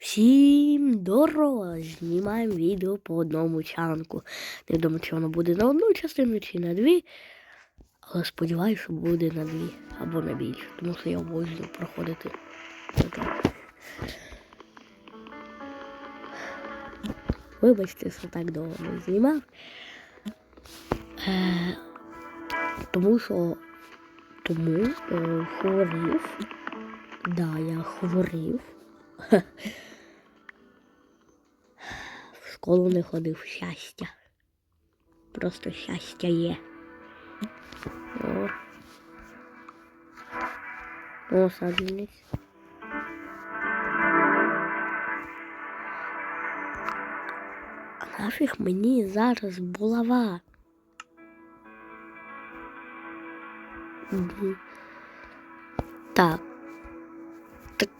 Всім здорово! Знімаємо відео по одному чанку. Невідомо, чи воно буде на одну частину чи на дві. Але сподіваюся, що буде на дві або на більше. Тому що я обожнюю проходити. Вибачте, що так довго не знімав. Е, тому що тому е, хворів. Да, я хворів. Школу не ходив щастя. Просто щастя є. О. О, нафіг мені зараз булава? Так. Так.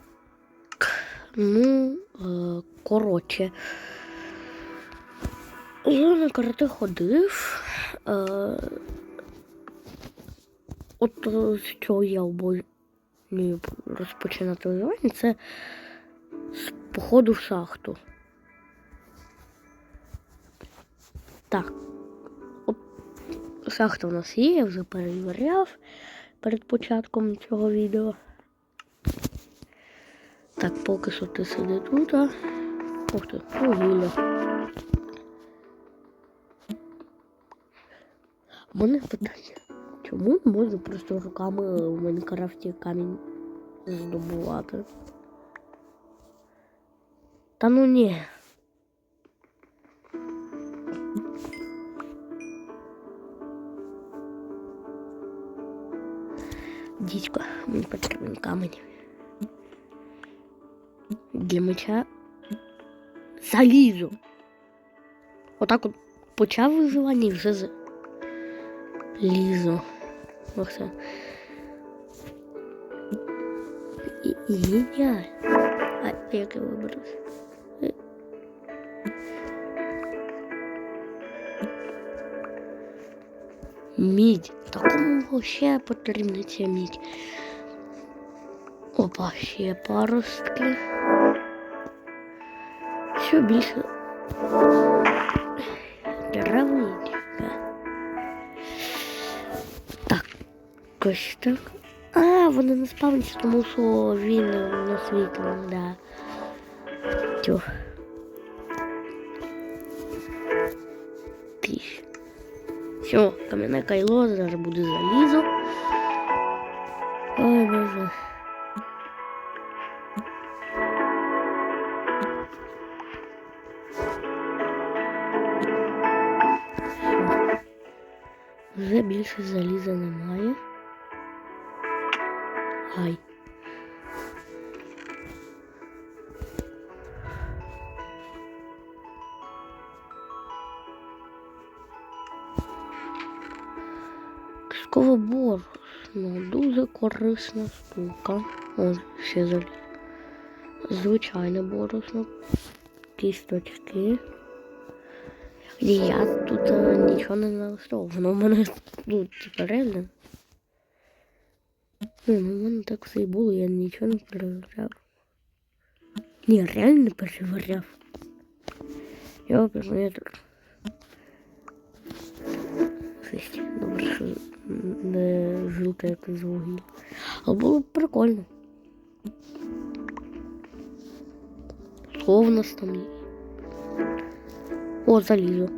Ну, е, коротше. Я на карате ходив. Е, от з чого я обожнюю розпочинати виживання, це з походу в шахту. Так. От шахта у нас є, я вже перевіряв перед початком цього відео. Так, поки що ти сиди тут. А... Ух ти, вугілля. У мене питання. Чому не можна просто руками в Майнкрафті камінь здобувати? Та ну ні. Дідько, мені потрібен камінь. Для меча залізу. Отак от почав виживання і вже З... лізу. Ось це. І, і ідеально. А як я виберусь? Е. Мідь. Такому ще потрібна ця мідь. Опа, ще паростки. Що більше травичка. ось так. А, вони не спавняться, тому що він на світло, да. Тьо. Тиш. Все, кам'яне кайло, зараз буде залізо. Ой, Кишкове борошно. Дуже корисна штука. О, ще заліз. Звичайне борошно. Кісточки. І я тут е, нічого не налаштовував. Воно в мене типа реально. Ну в мене так все і було, я нічого не перевіряв. Ні, реально не перевіряв. Я тут. Жесть, не жилка як з вугілля. Але було б прикольно. Що в нас там є? О, залізо.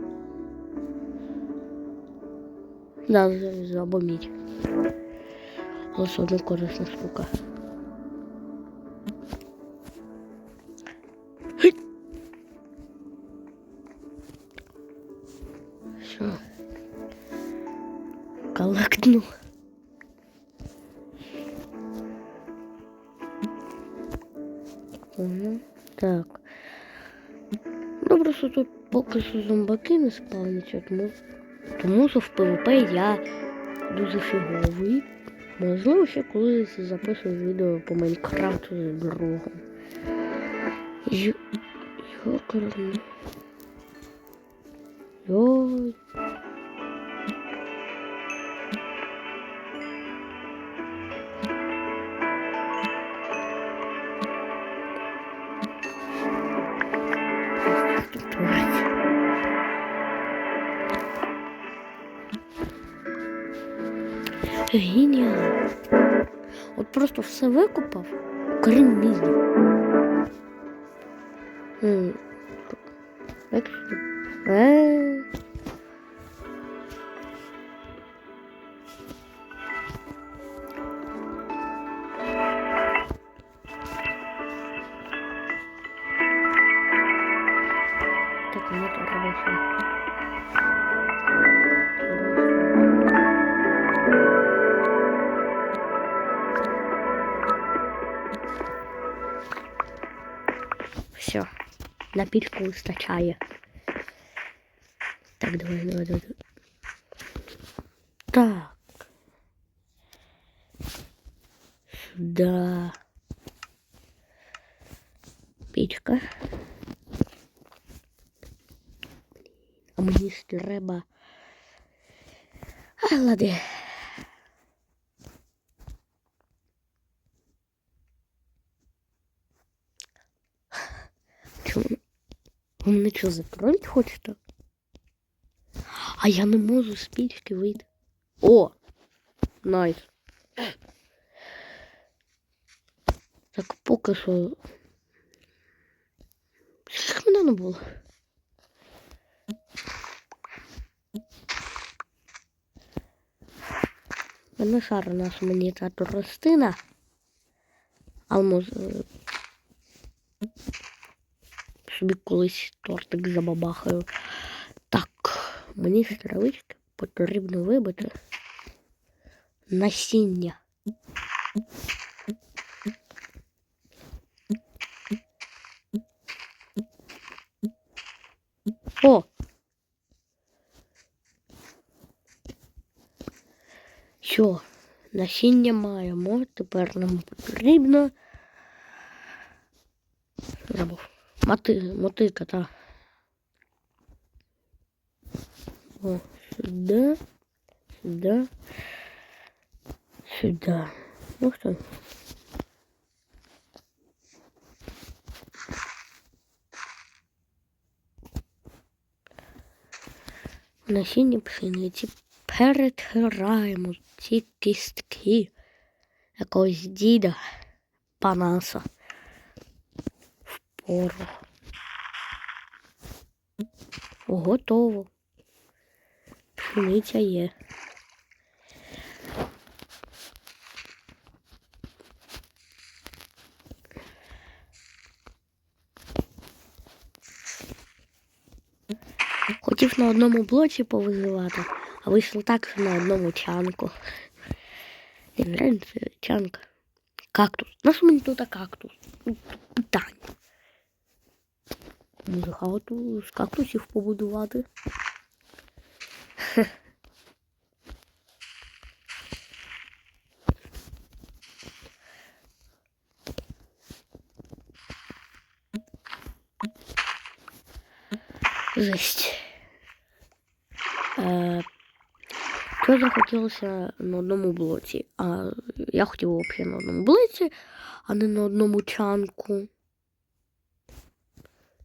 Да, залізо або мідь. Все одно корисна штука. Не спавняться, тому, тому що в ПВП я дуже фіговий. Можливо, ще колись записую відео по Майнкрафту з другом. Ю... Йокарний. Геніально. От просто все викопав, крім мізів. На пічку вистачає. Так, давай, давай, давай. Так. Сюда. Пічка. А мені треба. А, ладно. Чому? Ви мене що, закроють хочете? А я не можу з пічки вийти. О! Найс. Так поки що. Скільки мене не було? Мене шар у нас мені та тростина. Але може собі колись тортик забабахаю. Так, мені травички потрібно вибити насіння. О! Що, насіння маємо, тепер нам потрібно. Забув. Мати, мотика, та. О, сюда, сюда, сюда. Ну что? Насіння пшениці перетираємо ці кістки якогось діда Панаса В порох. Готово. Пшениця є. Хотів на одному блоці повизивати, а вийшло так, що на одному чанку. Не реально це чанка. Кактус. На що мені тут кактус? Питання. Може хату з кактусів побудувати. Жесть. Е, що захотілося на одному блоці? А я хотів взагалі на одному блоці, а не на одному чанку.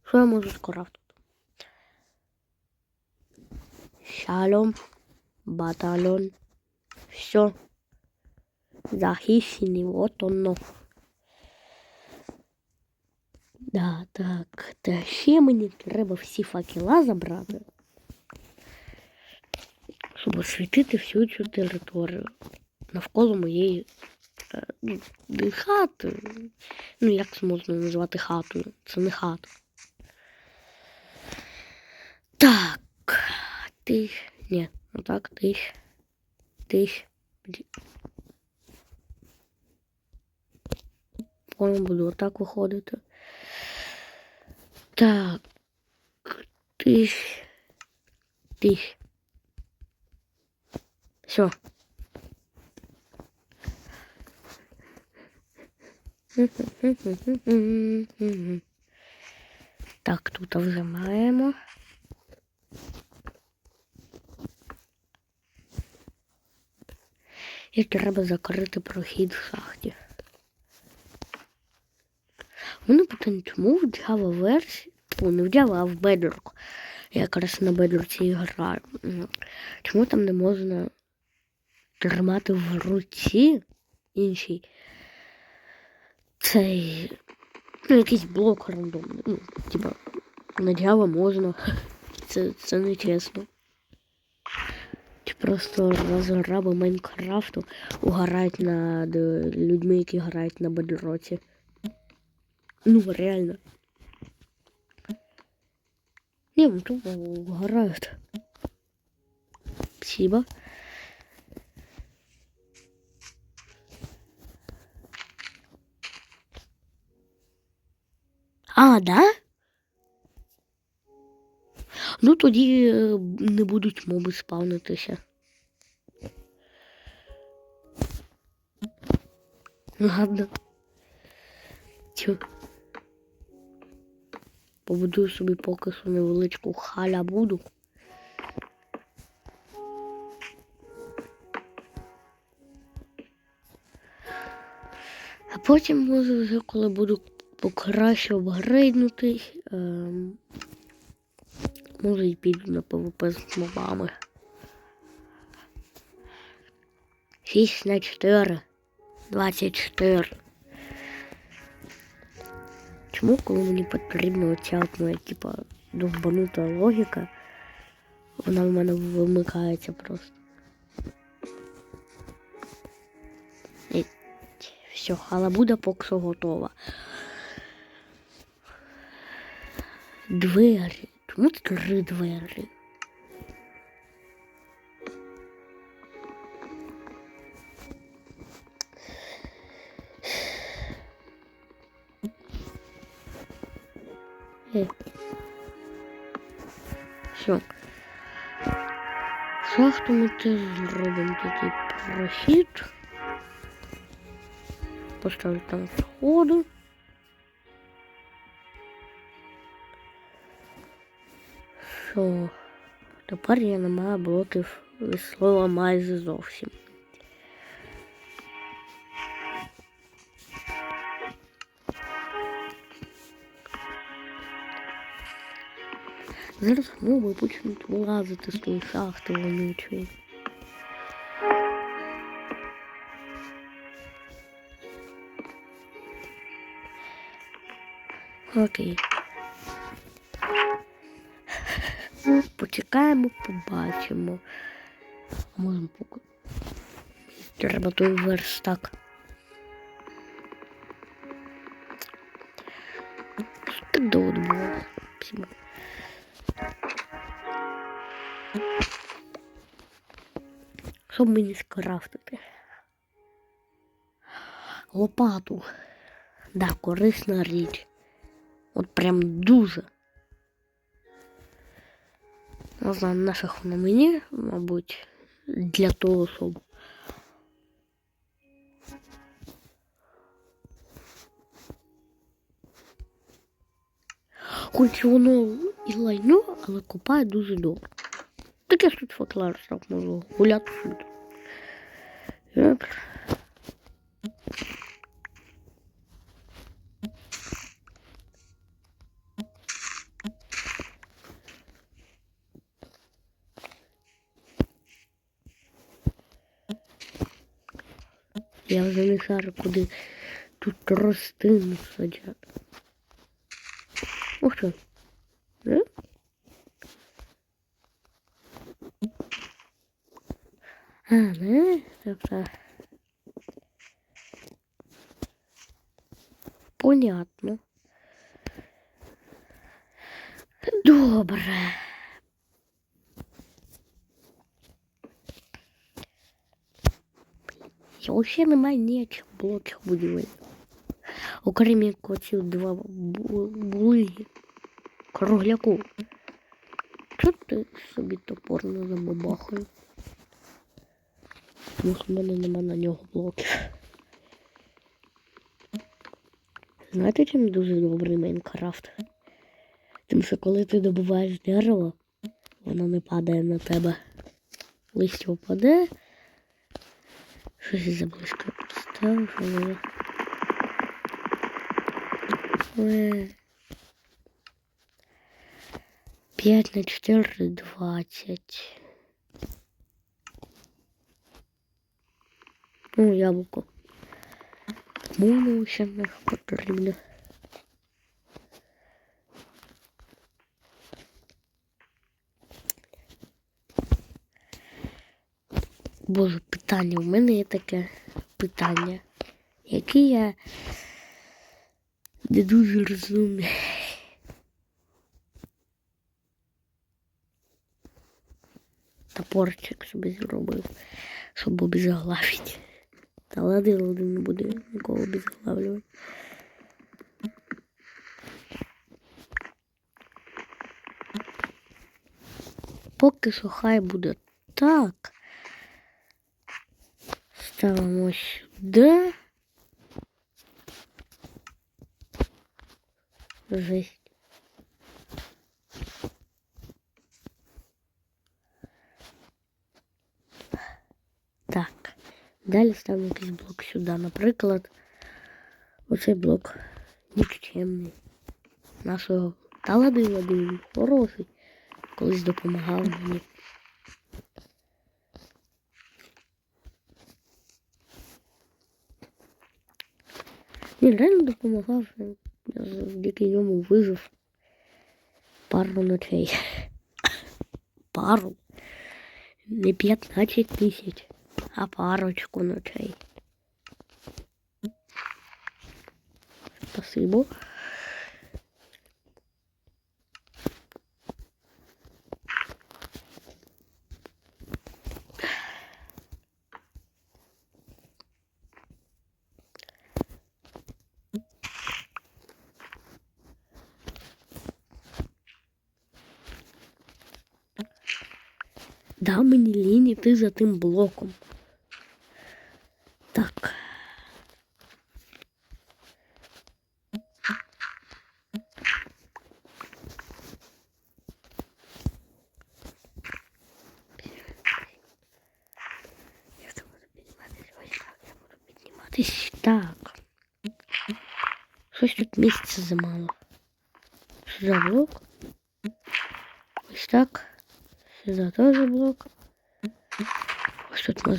Що я можу скрафтити? Шалом, батальон. Все. Захищені, от оно. Да, так. Та ще мені треба всі факела забрати. Щоб освітити всю цю територію навколо моєї е, хати. Ну, як це можна назвати хатою? Це не хата. Так. Ти. Ні, отак, ти. Ти. Потім буду отак виходити. Так. Тиш. Тиш. Все. Так, тут вже маємо. І треба закрити прохід в шахті. Мене питання, чому в Java версії спу не взяла, а в бедрок. Я якраз на і граю. Чому там не можна тримати в руці інший цей ну, якийсь блок рандомний. Ну, типа, надяла можна. Це, це не чесно. Просто розраби Майнкрафту угорають над е, людьми, які грають на бедроці. Ну, реально. Не, ну тупо угорают. Спасибо. А, да? Ну тоді е, не будуть моби спавнитися. Ладно. Тю. Побудую собі поки що невеличку халябуду. А потім, може, вже коли буду покраще апгрейднутись, ем, може і піду на ПВП з мобами. 6 на 4. 24. Чому, коли мені потрібна оця моя, типа, довбанута логіка, вона в мене вимикається просто. І все, халабуда поки що готова. Двері. Чому три двері? Все. Шахту ми теж зробимо такий прохід. Поставлю там сходу. Що? Тепер я не маю блоків від слова майже зовсім. Зараз моби почнуть вилазити з тої шахти вонючої. Окей. Почекаємо, побачимо. Можемо поки. Треба той верстак. Щоб мені скрафтити? Лопату. Да, корисна річ. От прям дуже. Не знаю, наших воно мені, мабуть, для того, щоб. Хоч воно і лайно, але купає дуже добре. Так я ж тут фотлар так можу гуляти тут. Я вже не шарю, куди тут тростину садять. Ух ти. Е? А, не? Тобто. Понятно. Добре. Я вообще немає ніяких блоків будівель. Окрім як оці два бу- були кругляку. Чого ти собі топор не забабахаю? Тому мене нема на нього блоків. Знаєте, чим дуже добрий Майнкрафт? Тим, що коли ти добуваєш дерево, воно не падає на тебе. Листя впаде. Щось заблизько підстав, але... Е. 5 на 4 20. Ну, яблуко. Моно ще не потрібно. Боже, питання. У мене є таке питання, яке я не дуже розумію. Топорчик собі зробив, щоб обезглавити. Та ладно, ладно, не буду нікого обезглавлювати. Поки що хай буде так. Ставимо сюди. Жесть. Так. Далі ставимо якийсь блок сюди. Наприклад, оцей блок нікчемний. Нашого та лади лади, хороший. Колись допомагав мені. Він реально допомагав. Я завдяки ньому вижив пару ночей. Пару. Не 15 тисяч, А парочку ночей. Спасибо. Да мені лінь іти за тим блоком.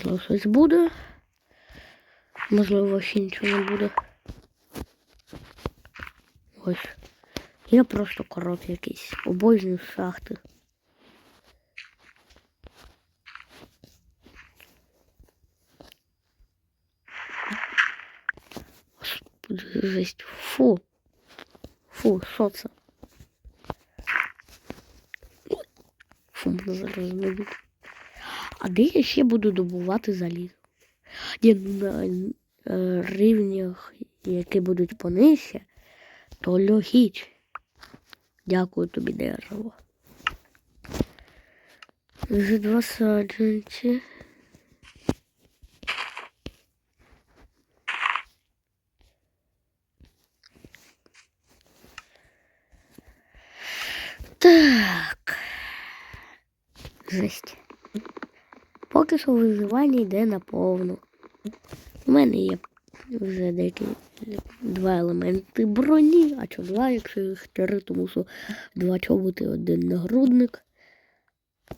Можливо щось буде. Можливо, ще нічого не буде. Ось. Я просто корот якийсь. Обожнюю шахти. Господи, жесть. Фу. Фу, що це? Фу, мене зараз знайдуть. А де я ще буду добувати залізо? Ні, ну, на е, рівнях, які будуть понижче, то логіч. Дякую тобі, дерево. Вже два саджанці. Так. Жесть. Поки що виживання йде наповну. У мене є вже деякі два елементи броні, а що два, якщо їх три, тому що два чоботи, один нагрудник.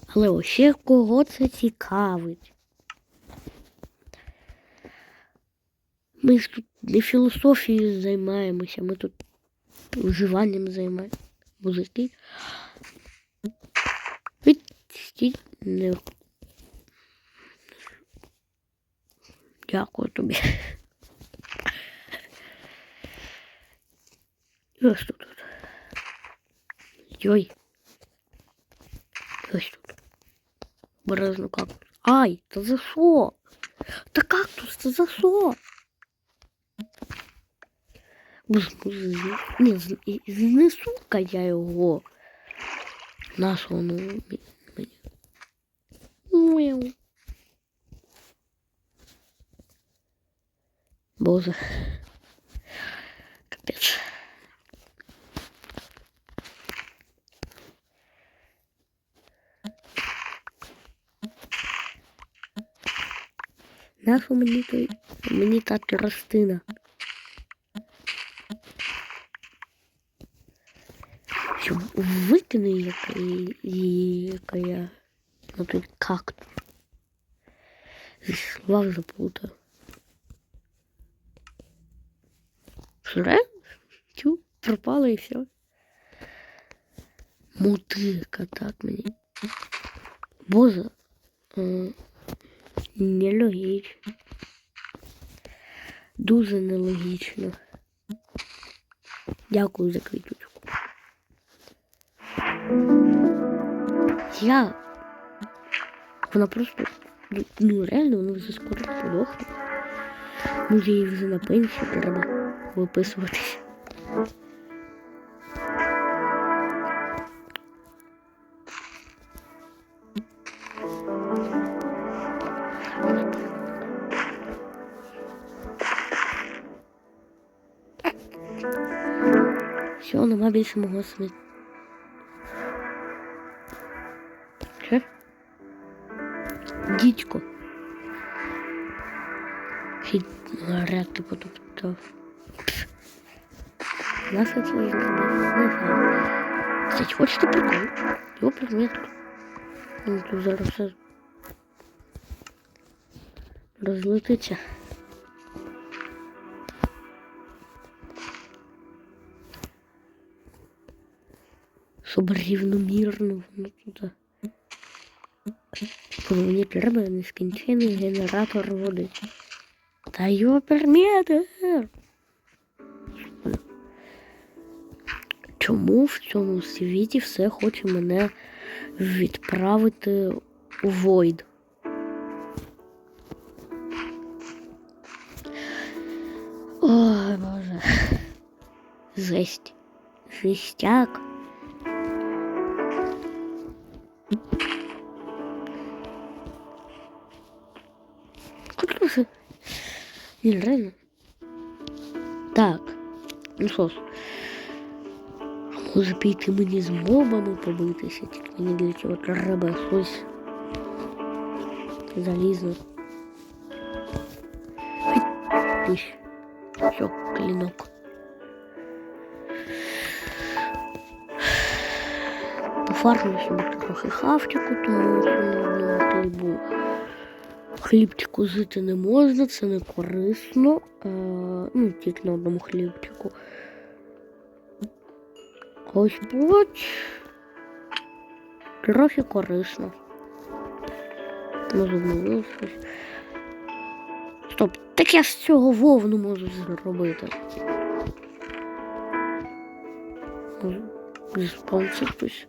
Але ось ще кого це цікавить. Ми ж тут не філософією займаємося, ми тут вживанням займаємося. Музики. Відстіть не. Дякую тобі. І ось тут. Йой. І Ось тут. Бережно кактус. Ай, та за що? Та кактус, та за що? Боже, з- Ні, з- і- знесу-ка я його. Нашого ну мі- мені. Мяу. Боже. Капець. Нашу мені той мені та тростина. Щоб викине яка, яка я на той кактус. Зі слова Все? Тю, пропало і все. Мотика, так мені. Боза. Е, Нелогічно. Дуже нелогічно. Дякую за квіточку. Я. Вона просто. ну, Ну реально, вона вже скоро подохне. Може їй вже на пенсію треба виписуватись. Все, нема більше мого сміття. Що? Дідько. Хід гаряти потоптав. Нас це зробив. Не знаю. Кстати, хочете прикол? Його предмет. Ну, тут зараз все розлетиться. Щоб рівномірно воно туди. Бо Мені треба генератор води. Та його перметр. Чому в цьому світі все хоче мене відправити у Войд? Ой, Боже. Жесть. Жестяк. Куда же? Ні, реально. Так. Ну що ж. А може піти мені з мобами побитися, тільки мені для цього треба щось залізно. Тиш. Все, клинок. Пофармлю собі трохи хавчику, тому що хлібу. Хлібчику жити не можна, це не корисно. Е, ну, тільки на одному хлібчику. Ось поч. Трохи корисно. Може обновилось щось. Стоп, так я з цього вовну можу зробити. Може, заспавниться хтось.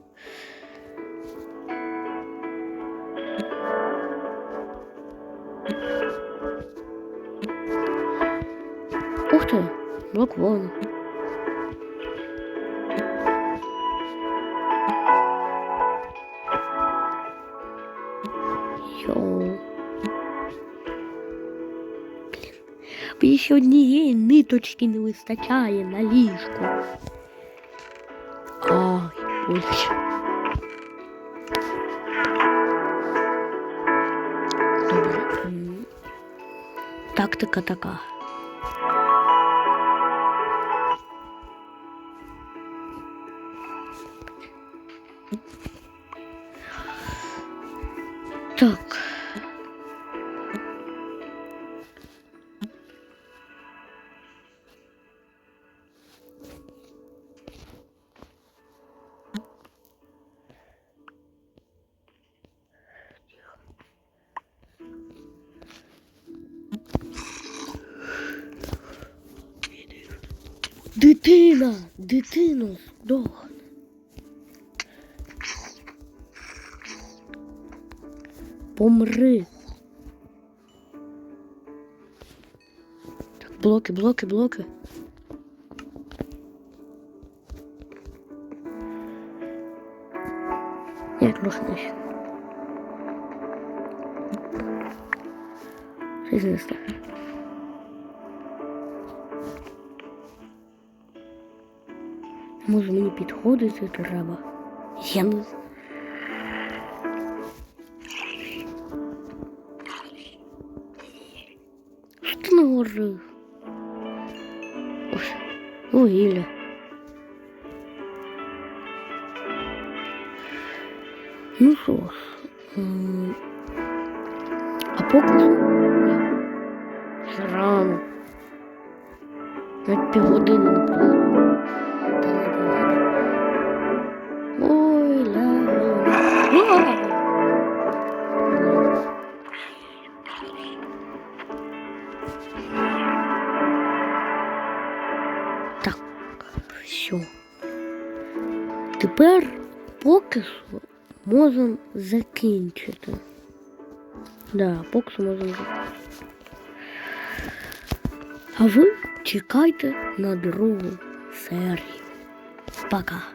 Ух ти, блок вовни. Йоу. Блін. Мені ще однієї ниточки не вистачає на ліжку. Ай, ось. Добре. м, Тактика така. Дитина! Дитина здохне. Помри. Так, блоки, блоки, блоки. Як рухнеш? Може мені підходити треба? Я не знаю. Що ти наговорив? Ось, вугілля. Ну що ж, м, а поки що ні. Ще рано. Навіть півгодини не пройшло. Можемо закінчити. Да, що можемо закінчити. А ви чекайте на другу серію. Пока.